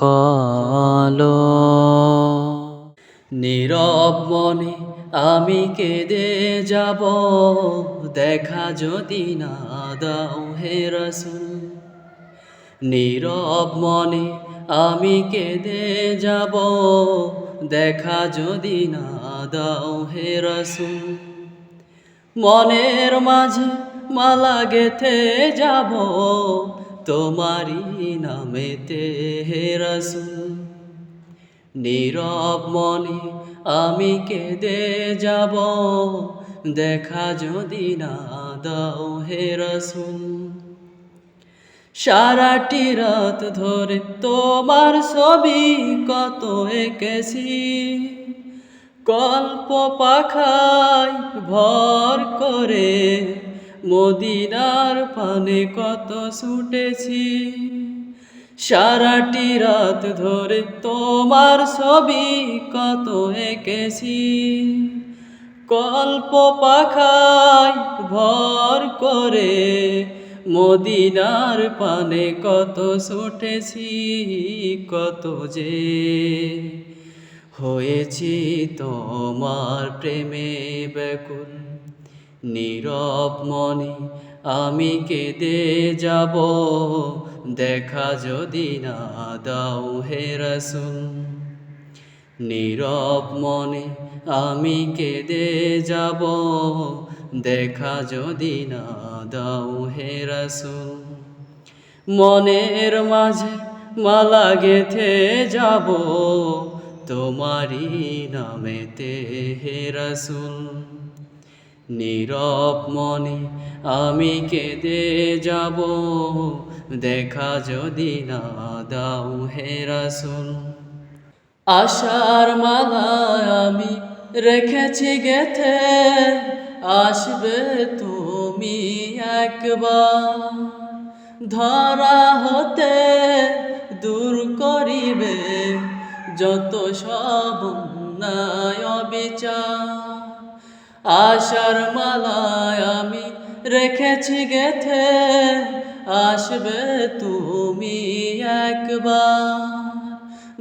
কলো নীরব মনে আমি কেঁদে যাব, দেখা যদি না দাও হে রসুল। নীরব মনে আমি কেঁদে যাব, দেখা যদি না দাও হে রসুল। মনের মাঝে মালা গেথে যাব তোমারি নামেতে হে নীরব মনে আমি কেঁদে যাব। দেখা যদি না দাও হে রসুল, সারাটি রাত ধরে তোমার ছবি কত এঁকেছি। কল্প পাখায় ভর করে মদিনার পানে কত ছুটেছি। সারাটি রাত ধরে তোমার ছবি কত এঁকেছি। কল্প পাখায় ভর করে মদিনার পানে কত ছুটেছি, কত যে হয়েছি তোমার প্রেমে ব্যাকুল। নীরব মনে আমি কেঁদে যাব। দেখা যদি না দাও হে রসুল। নীরব মনে আমি কেঁদে যাব। দেখা যদি না দাও হে রসুল। মনের মাঝে মালা গেথে যাব। তোমারি নামেতে হে রসুল। নীরব মনে আমি কেঁদে যাব। দেখা যদি না দাও হে রসুল। আশার মালা আমি রেখেছি গেথে, আসবে তুমি একবার। ধরা হতে দূর করিবে, যত সব অন্যায় বিচার আশার মালায় আমি রেখেছি গেথে, আসবে তুমি একবার।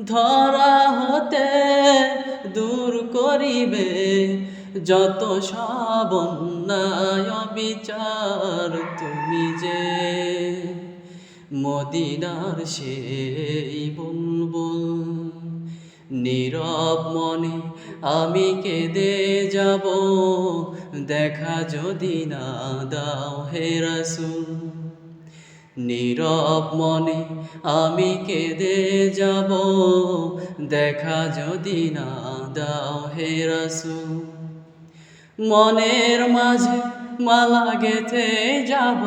ধরা হতে দূর করিবে যত সব বিচার তুমি যে। মদিনার সেই বুলবুল নীরব মনে আমি কেঁদে যাব। দেখা যদি না দাও হে রসুল। নীরব মনে আমি কেঁদে যাব। দেখা যদি না দাও হে রসুল। মনের মাঝে মালা গেথে যাব।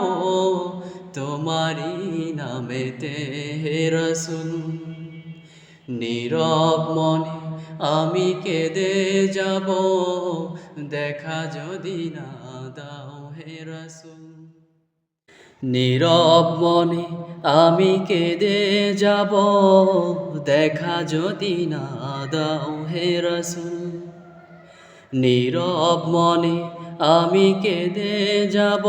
তোমারি নামেতে হে রসুল। নীরব মনে আমি কেঁদে যাব। দেখা যদি না দাও হে রসুল। নীরব মনে আমি কেঁদে যাব। দেখা যদি না দাও হে রসুল। নীরব মনে আমি কেঁদে যাব।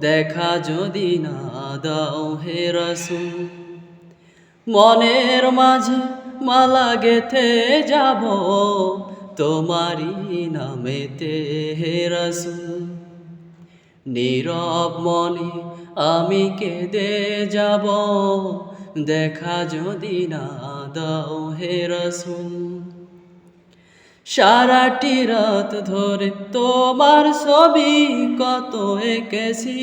দেখা যদি না দাও হে রসুল। মনের মাঝে মালা গেথে যাব তোমারি নামেতে হে রসুল। নীরব মনে আমি কেঁদে যাব, দেখা যদি না দাও হে রসুল। সারাটি রাত ধরে তোমার ছবি কত এঁকেছি।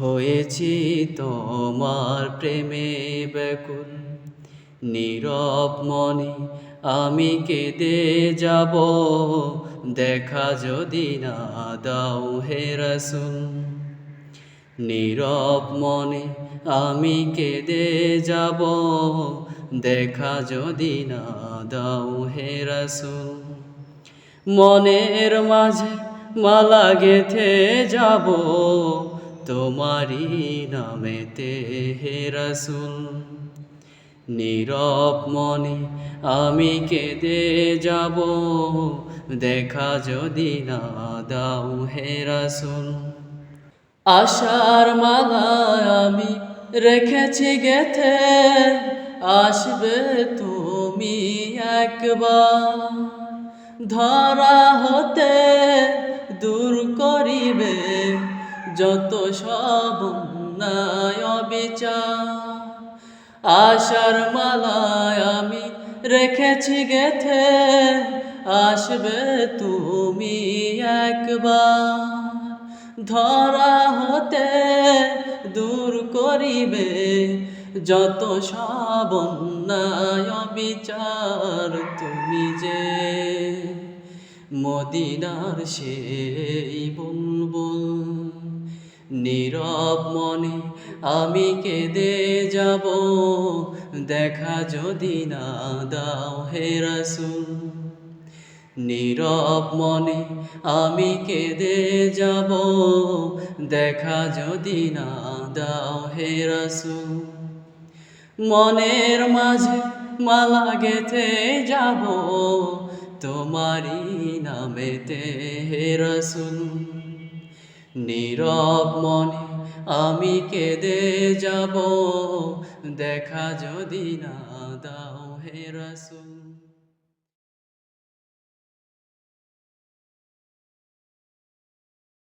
হয়েছি তোমার প্রেমে ব্যাকুল। নীরব মনে আমি কেঁদে যাব, দেখা যদি না দাও হে রসুল। নীরব মনে আমি কেঁদে যাব, দেখা যদি না দাও হে রসুল। মনের মাঝে মালা গেথে যাব তোমারি নামেতে হে রসুল। নীরব মনে আমি কেঁদে যাব, দেখা যদি না দাও হে রসুল। আশার মালা আমি রেখেছি গেথে, আসবে তুমি একবার। ধরা হতে যত সব অবিচার, আশার মালায় আমি রেখেছি গেথে, আসবে তুমি একবার। ধরা হতে দূর করিবে যত সব বিচার তুমি যে মদিনার সেই বুলবুল। নীরব মনে আমি কেঁদে যাব। দেখা যদি না দাও হে রসুল। নীরব মনে আমি কেঁদে যাব। দেখা যদি না দাও হে রসুল। মনের মাঝে মালা গেথে যাব। তোমারি নামেতে হে রসুল। নীরব মনে আমি কেঁদে যাব। দেখা যদি না দাও হে রসুল।